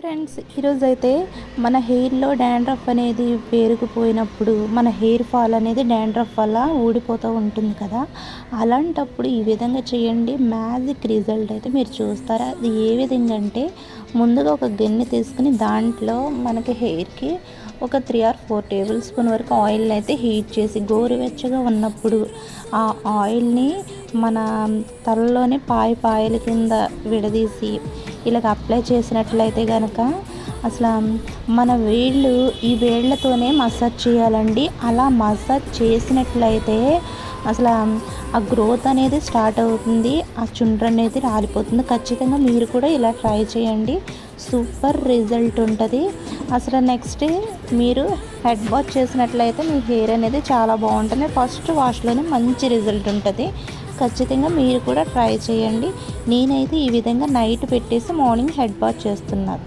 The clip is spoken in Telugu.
ఫ్రెండ్స్ ఈరోజు అయితే మన హెయిర్లో డాండ్రఫ్ అనేది పేరుకుపోయినప్పుడు మన హెయిర్ ఫాల్ అనేది డాండ్రఫ్ వల్ల ఊడిపోతూ ఉంటుంది కదా. అలాంటప్పుడు ఈ విధంగా చేయండి. మ్యాజిక్ రిజల్ట్ అయితే మీరు చూస్తారా? అది ఏ విధంగా అంటే ముందుగా ఒక గిన్నె తీసుకుని దాంట్లో మనకి హెయిర్కి ఒక three or four tablespoon వరకు ఆయిల్ని అయితే హీట్ చేసి గోరువెచ్చగా ఉన్నప్పుడు ఆ ఆయిల్ని మన తలలోనే పాయ పాయల కింద విడదీసి ఇలాగ అప్లై చేసినట్లయితే కనుక అసలు మన వేళ్ళు ఈ వేళ్ళతోనే మసాజ్ చేయాలండి. అలా మసాజ్ చేసినట్లయితే అసలు ఆ గ్రోత్ అనేది స్టార్ట్ అవుతుంది. ఆ చుండ్ర అనేది రాలిపోతుంది. ఖచ్చితంగా మీరు కూడా ఇలా ట్రై చేయండి. సూపర్ రిజల్ట్ ఉంటుంది. అసలు నెక్స్ట్ మీరు హెడ్ వాష్ చేసినట్లయితే మీ హెయిర్ అనేది చాలా బాగుంటుంది. ఫస్ట్ వాష్లోనే మంచి రిజల్ట్ ఉంటుంది. ఖచ్చితంగా మీరు కూడా ట్రై చేయండి. నేనైతే ఈ విధంగా నైట్ పెట్టేసి మార్నింగ్ హెడ్ వాష్ చేస్తున్నాను.